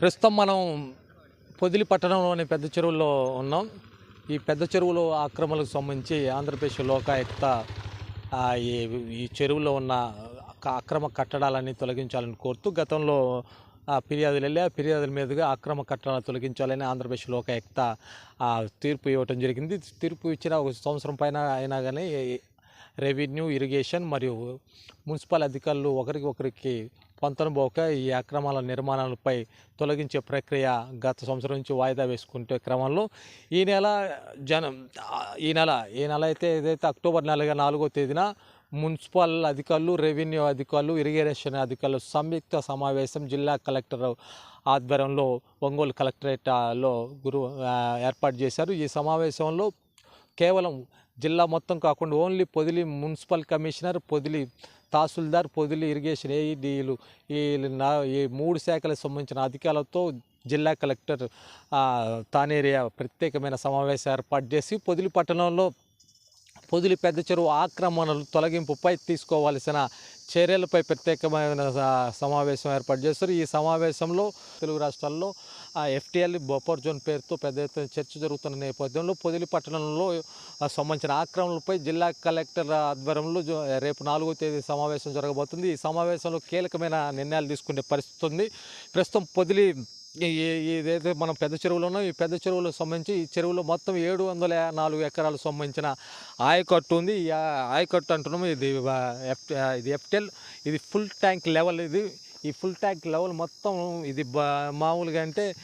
ప్రస్తుతం మనం పొదిలి పట్టణంలోని పెద్ద చెరువులో ఉన్నాం. ఈ పెద్ద చెరువులో ఆక్రమణకు సంబంధించి ఆంధ్రప్రదేశ్ లోకాయుక్త ఈ ఈ చెరువులో ఉన్న అక్రమ కట్టడాలన్నీ తొలగించాలని కోరుతూ గతంలో ఆ, ఫిర్యాదులు వెళ్ళి ఆ ఫిర్యాదుల మీదుగా అక్రమ కట్టడాలు తొలగించాలని ఆంధ్రప్రదేశ్ లోకాయుక్త తీర్పు ఇవ్వటం జరిగింది. తీర్పు ఇచ్చిన ఒక సంవత్సరం పైన అయినా కానీ రెవెన్యూ ఇరిగేషన్ మరియు మున్సిపల్ అధికారులు ఒకరికి ఒకరికి పొంతనబోక ఈ అక్రమాల నిర్మాణాలపై తొలగించే ప్రక్రియ గత సంవత్సరం నుంచి వాయిదా వేసుకుంటే క్రమంలో ఈ నెల జనం ఈ నెల ఈ నెల అయితే ఏదైతే అక్టోబర్ నెలగా నాలుగో తేదీన మున్సిపల్ అధికారులు రెవెన్యూ అధికారులు ఇరిగేషన్ అధికారులు సంయుక్త సమావేశం జిల్లా కలెక్టర్ ఆధ్వర్యంలో ఒంగోలు కలెక్టరేట్లో గురు ఏర్పాటు చేశారు. ఈ సమావేశంలో కేవలం జిల్లా మొత్తం కాకుండా only Podili municipal commissioner Podili తహసీల్దార్ పొదిలి ఇరిగేషన్ ఏఈడీలు ఈ నా ఈ మూడు శాఖలకు సంబంధించిన అధికారులతో జిల్లా కలెక్టర్ తానేరియా ప్రత్యేకమైన సమావేశం ఏర్పాటు చేసి పొదిలి పట్టణంలో పొదిలి పెద్ద చెరువు ఆక్రమణలు తొలగింపుపై తీసుకోవాల్సిన చర్యలపై ప్రత్యేకమైన సమావేశం ఏర్పాటు చేస్తారు. ఈ సమావేశంలో తెలుగు రాష్ట్రాల్లో ఎఫ్టీఎల్ బొప్పర్ జోన్ పేరుతో పెద్ద ఎత్తున చర్చ జరుగుతున్న నేపథ్యంలో పొదిలి పట్టణంలో సంబంధించిన ఆక్రమణలపై జిల్లా కలెక్టర్ ఆధ్వర్యంలో రేపు నాలుగో తేదీ సమావేశం జరగబోతుంది. ఈ సమావేశంలో కీలకమైన నిర్ణయాలు తీసుకునే పరిస్థితి ఉంది. ప్రస్తుతం పొదిలి ఈ- మనం పెద్ద చెరువులో ఉన్నాం ఈ పెద్ద చెరువులకు సంబంధించి ఈ చెరువులో మొత్తం ఏడు వందల నాలుగు ఎకరాలకు సంబంధించిన ఆయకట్టు ఉంది. ఈ ఆయకట్టు అంటున్నాము. ఇది ఎఫ్ ఇది ఎఫ్టెల్. ఇది ఫుల్ ట్యాంక్ లెవెల్ ఇది. ఈ ఫుల్ ట్యాంక్ లెవెల్ మొత్తం ఇది బా- మామూలుగా అంటే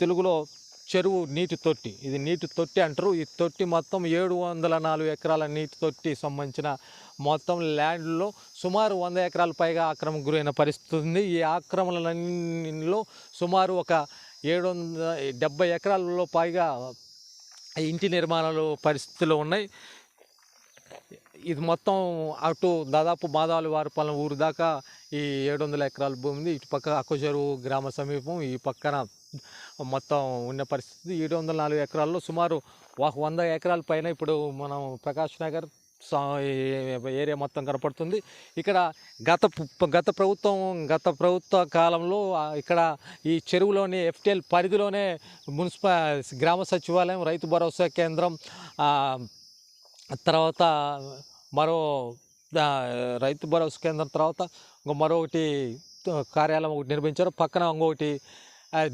తెలుగులో చెరువు నీటి తొట్టి. ఇది నీటి తొట్టి అంటారు. ఈ తొట్టి మొత్తం ఏడు వందల నాలుగు ఎకరాల నీటి తొట్టి సంబంధించిన మొత్తం ల్యాండ్లో సుమారు వంద ఎకరాల పైగా ఆక్రమణ గురైన పరిస్థితి ఉంది. ఈ ఆక్రమణలన్నిలో సుమారు ఒక ఏడు వందల డెబ్బై ఎకరాలలో పైగా ఇంటి నిర్మాణాలు పరిస్థితులు ఉన్నాయి. ఇది మొత్తం అటు దాదాపు మాదాలు వారిపాలెం ఊరు దాకా ఈ ఏడు వందల ఎకరాల భూమి ఉంది. ఇటు పక్క అక్కచెరువు గ్రామ సమీపం ఈ పక్కన మొత్తం ఉన్న పరిస్థితి. ఏడు వందల నాలుగు ఎకరాల్లో సుమారు ఒక వంద ఎకరాల పైన ఇప్పుడు మనం ప్రకాష్ నగర్ సా- ఏరియా మొత్తం కనపడుతుంది. ఇక్కడ గత గత ప్రభుత్వం గత ప్రభుత్వ కాలంలో ఇక్కడ ఈ చెరువులోని ఎఫ్టీఎల్ పరిధిలోనే మున్సిపల్ గ్రామ సచివాలయం రైతు భరోసా కేంద్రం తర్వాత మరో రైతు భరోసా కేంద్రం తర్వాత ఇంకో మరొకటి కార్యాలయం ఒకటి నిర్మించారు. పక్కన ఇంకొకటి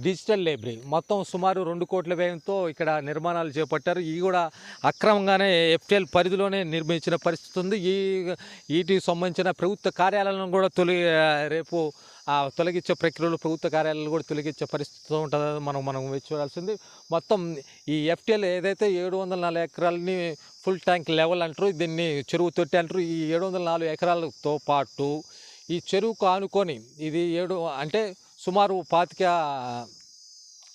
డిజిటల్ లైబ్రరీ. మొత్తం సుమారు రెండు కోట్ల వ్యయంతో ఇక్కడ నిర్మాణాలు చేపట్టారు. ఇవి కూడా అక్రమంగానే ఎఫ్టిఎల్ పరిధిలోనే నిర్మించిన పరిస్థితి ఉంది. ఈ వీటికి సంబంధించిన ప్రభుత్వ కార్యాలయాలను కూడా తొలి రేపు తొలగించే ప్రక్రియలో ప్రభుత్వ కార్యాలయాలు కూడా తొలగించే పరిస్థితి ఉంటుందని మనం మనం చూడాల్సింది మొత్తం ఈ ఎఫ్టిఎల్ ఏదైతే ఏడు వందల నాలుగు ఎకరాలని ఫుల్ ట్యాంక్ లెవెల్ అంటారు దీన్ని చెరువు తొట్టి అంటారు. ఈ ఏడు వందల నాలుగు ఎకరాలతో పాటు ఈ చెరువుకు ఆనుకొని ఇది ఏడు అంటే సుమారు పాతిక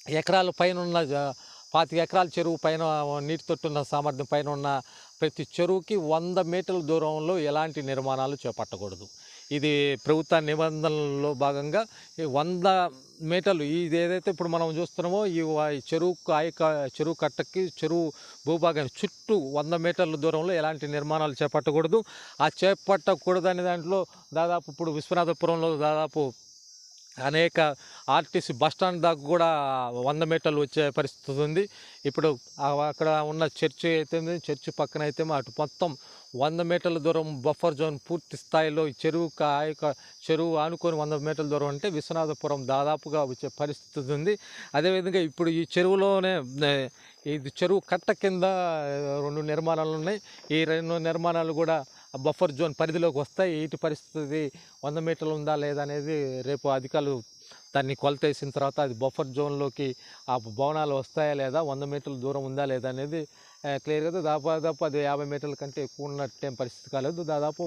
ఎకరాల పైన ఉన్న పాతిక ఎకరాల చెరువు పైన నీటి తొట్టున్న సామర్థ్యం పైన ఉన్న ప్రతి చెరువుకి వంద మీటర్ల దూరంలో ఎలాంటి నిర్మాణాలు చేపట్టకూడదు. ఇది ప్రభుత్వ నిబంధనల్లో భాగంగా ఈ వంద మీటర్లు ఇది ఏదైతే ఇప్పుడు మనం చూస్తున్నామో ఈ చెరువు ఆయక చెరువు కట్టకి చెరువు భూభాగం చుట్టూ వంద మీటర్ల దూరంలో ఎలాంటి నిర్మాణాలు చేపట్టకూడదు. ఆ చేపట్టకూడదనే దాంట్లో దాదాపు ఇప్పుడు విశ్వనాథపురంలో దాదాపు అనేక ఆర్టీసీ బస్ స్టాండ్ దాకా కూడా వంద మీటర్లు వచ్చే పరిస్థితి ఉంది. ఇప్పుడు అక్కడ ఉన్న చర్చి అయితే చర్చి పక్కన అయితే అటు మొత్తం వంద మీటర్ల దూరం బఫర్ జోన్ పూర్తి స్థాయిలో ఈ చెరువు కా- ఆ యొక్క చెరువు ఆనుకొని వంద మీటర్ల దూరం అంటే విశ్వనాథపురం దాదాపుగా వచ్చే పరిస్థితి ఉంది. అదేవిధంగా ఇప్పుడు ఈ చెరువులోనే ఇది చెరువు కట్ట కింద రెండు నిర్మాణాలు ఉన్నాయి. ఈ రెండు నిర్మాణాలు కూడా బఫర్ జోన్ పరిధిలోకి వస్తాయి. వీటి పరిస్థితి వంద మీటర్లు ఉందా లేదా అనేది రేపు అధికారులు దాన్ని కొలత వేసిన తర్వాత అది బఫర్ జోన్లోకి ఆ భవనాలు వస్తాయా లేదా వంద మీటర్ల దూరం ఉందా లేదా అనేది క్లియర్గా దాదాపు అది యాభై మీటర్ల కంటే ఎక్కువ ఉన్నట్టేం పరిస్థితి కాలేదు. దాదాపు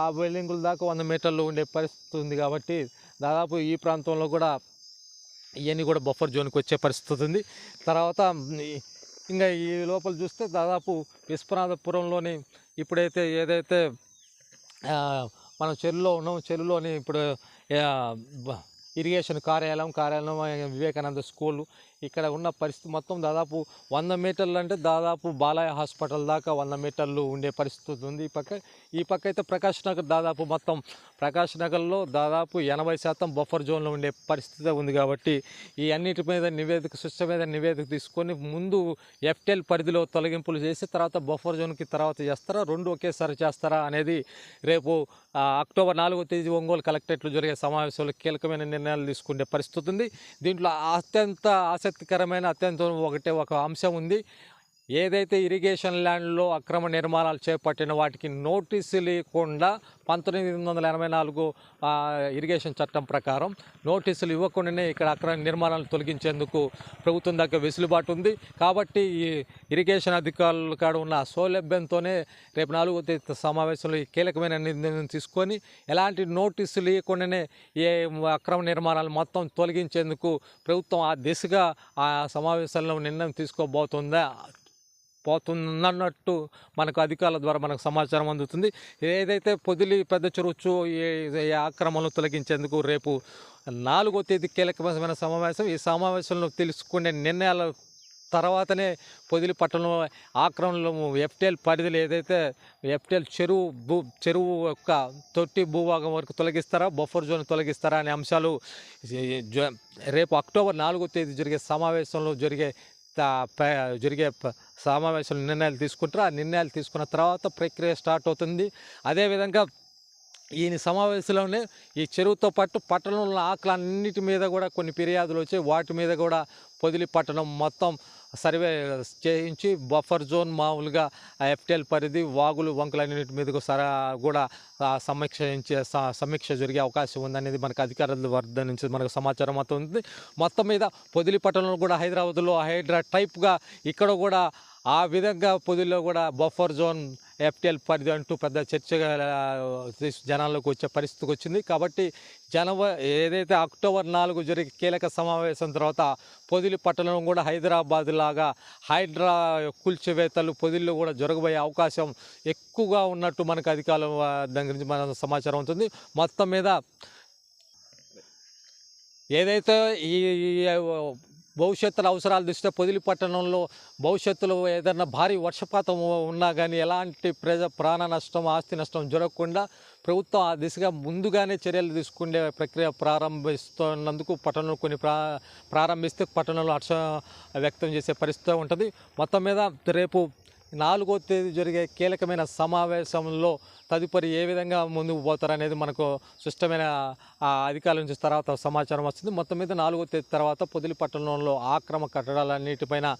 ఆ బిల్డింగుల దాకా వంద మీటర్లు ఉండే పరిస్థితి ఉంది కాబట్టి దాదాపు ఈ ప్రాంతంలో కూడా ఇవన్నీ కూడా బఫర్ జోన్కి వచ్చే పరిస్థితి ఉంది. తర్వాత ఇంకా ఈ లోపల చూస్తే దాదాపు విశ్వనాథపురంలోని ఇప్పుడైతే ఏదైతే మనం చెరువులో ఉన్నాం చెరువులోని ఇప్పుడు ఇరిగేషన్ కార్యాలయం కార్యాలయం వివేకానంద స్కూల్ ఇక్కడ ఉన్న పరిస్థితి మొత్తం దాదాపు వంద మీటర్లు అంటే దాదాపు బాలయ్య హాస్పిటల్ దాకా వంద మీటర్లు ఉండే పరిస్థితి ఉంది. ఈ పక్క ఈ పక్క అయితే ప్రకాష్ నగర్ దాదాపు మొత్తం ప్రకాష్ నగర్లో దాదాపు ఎనభై శాతం బఫర్ జోన్లో ఉండే పరిస్థితి ఉంది కాబట్టి ఈ అన్నిటి మీద నివేదిక శిక్ష మీద నివేదిక తీసుకొని ముందు ఎఫ్టెల్ పరిధిలో తొలగింపులు చేసి తర్వాత బఫర్ జోన్కి తర్వాత చేస్తారా రెండు ఒకేసారి చేస్తారా అనేది రేపు అక్టోబర్ నాలుగో తేదీ ఒంగోలు కలెక్టరేట్లో జరిగే సమావేశంలో కీలకమైన నిర్ణయాలు తీసుకునే పరిస్థితి ఉంది. దీంట్లో అత్యంత ఆసక్తి ఆసక్తికరమైన అత్యంత ఒకటే ఒక అంశం ఉంది. ఏదైతే ఇరిగేషన్ ల్యాండ్లో అక్రమ నిర్మాణాలు చేపట్టిన వాటికి నోటీసు లేకుండా పంతొమ్మిది వందల ఎనభై నాలుగు ఇరిగేషన్ చట్టం ప్రకారం నోటీసులు ఇవ్వకుండానే ఇక్కడ అక్రమ నిర్మాణాలు తొలగించేందుకు ప్రభుత్వం దగ్గర వెసులుబాటు ఉంది. కాబట్టి ఈ ఇరిగేషన్ అధికారుల కాడ ఉన్న సౌలభ్యంతోనే రేపు నాలుగో తేదీ సమావేశంలో ఈ కీలకమైన నిర్ణయం తీసుకొని ఎలాంటి నోటీసులు ఇవ్వకుండానే ఏ అక్రమ నిర్మాణాలు మొత్తం తొలగించేందుకు ప్రభుత్వం ఆ దిశగా ఆ సమావేశంలో నిర్ణయం తీసుకోబోతుందా? పోతుందన్నట్టు మనకు అధికారుల ద్వారా మనకు సమాచారం అందుతుంది. ఏదైతే పొదిలి పెద్ద చెరువు ఈ ఆక్రమణలు తొలగించేందుకు రేపు నాలుగో తేదీ కీలకమైన సమావేశం. ఈ సమావేశంలో తెలుసుకునే నిర్ణయాల తర్వాతనే పొదిలి పట్టణంలో ఆక్రమణలో ఎఫ్టెల్ పరిధిలో ఏదైతే ఎఫ్టెల్ చెరువు భూ చెరువు యొక్క తొట్టి భూభాగం వరకు తొలగిస్తారా బఫర్ జోన్ తొలగిస్తారా అనే అంశాలు రేపు అక్టోబర్ నాలుగో తేదీ జరిగే సమావేశంలో జరిగే ప- జరిగే సమావేశంలో నిర్ణయాలు తీసుకుంటారు. ఆ నిర్ణయాలు తీసుకున్న తర్వాత ప్రక్రియ స్టార్ట్ అవుతుంది. అదేవిధంగా ఈయన సమావేశంలోనే ఈ చెరువుతో పాటు పట్టణంలో ఉన్న ఆకలన్నిటి మీద కూడా కొన్ని ఫిర్యాదులు వచ్చాయి. వాటి మీద కూడా పొదిలి పట్టణం మొత్తం సర్వే చేయించి బఫర్ జోన్ మామూలుగా ఎఫ్టిఎల్ పరిధి వాగులు వంకలన్నిటి మీదకు సరా కూడా సమీక్ష సమీక్షించే సమీక్ష జరిగే అవకాశం ఉందనేది మనకు అధికారుల వద్ద నుంచి మనకు సమాచారం అవుతుంది మొత్తం మీద పొదిలి పట్టణంలో కూడా హైదరాబాద్లో హైడ్రా టైప్గా ఇక్కడ కూడా ఆ విధంగా పొదిలో కూడా బఫర్ జోన్ ఎఫ్టీఎల్ పరిధి అంటూ పెద్ద చర్చగా జనాల్లోకి వచ్చే పరిస్థితికి వచ్చింది. కాబట్టి జనవరి ఏదైతే అక్టోబర్ నాలుగు జరిగే కీలక సమావేశం తర్వాత పొదిలి పట్టణం కూడా హైదరాబాద్ లాగా హైడ్రా కూల్చివేతలు పొదిల్లో కూడా జరగబోయే అవకాశం ఎక్కువగా ఉన్నట్టు మనకు అధికారుల దాని గురించి మన సమాచారం ఉంటుంది మొత్తం మీద ఏదైతే ఈ ఈ భవిష్యత్తులో అవసరాల దృష్ట్యా పొదిలి పట్టణంలో భవిష్యత్తులో ఏదైనా భారీ వర్షపాతం ఉన్నా కానీ ఎలాంటి ప్రజ ప్రాణ నష్టం ఆస్తి నష్టం జరగకుండా ప్రభుత్వం ఆ దిశగా ముందుగానే చర్యలు తీసుకునే ప్రక్రియ ప్రారంభిస్తున్నందుకు పట్టణంలో కొన్ని ప్రా ప్రారంభిస్తే పట్టణంలో హర్ష వ్యక్తం చేసే పరిస్థితి ఉంటుంది. మొత్తం మీద రేపు నాలుగో తేదీ జరిగే కీలకమైన సమావేశంలో తదుపరి ఏ విధంగా ముందుకు పోతారనేది మనకు స్పష్టమైన అధికారుల నుంచి తర్వాత సమాచారం వస్తుంది. మొత్తం మీద నాలుగో తేదీ తర్వాత పొదిలి పట్టణంలో ఆక్రమ కట్టడాలన్నిటిపైన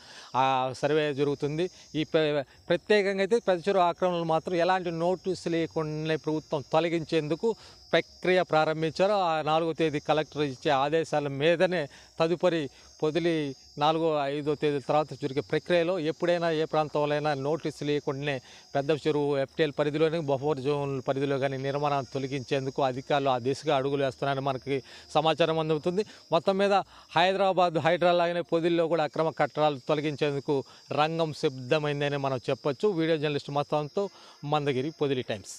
సర్వే జరుగుతుంది. ఈ ప్ర- ప్రత్యేకంగా అయితే ప్రతిచూరు ఆక్రమణలు మాత్రం ఎలాంటి నోటీసు లేకుండా ప్రభుత్వం తొలగించేందుకు ప్రక్రియ ప్రారంభించారు. ఆ నాలుగో తేదీ కలెక్టర్ ఇచ్చే ఆదేశాల మీదనే తదుపరి పొదిలి నాలుగో ఐదో తేదీ తర్వాత జరిగే ప్రక్రియలో ఎప్పుడైనా ఏ ప్రాంతంలో నోటీసు లేకుండానే పెద్ద చెరువు ఎఫ్టీఎల్ పరిధిలోనే పరిధిలోని బఫర్ జోన్ పరిధిలో కానీ నిర్మాణాన్ని తొలగించేందుకు అధికారులు ఆ దిశగా అడుగులు వేస్తున్నారని మనకి సమాచారం అందుతుంది. మొత్తం మీద హైదరాబాద్ హైడ్రా లాగానే పొదిల్లో కూడా అక్రమ కట్టడాలు తొలగించేందుకు రంగం సిద్ధమైందని మనం చెప్పొచ్చు. వీడియో జర్నలిస్ట్ మొత్తంతో మందగిరి పొదిలి టైమ్స్.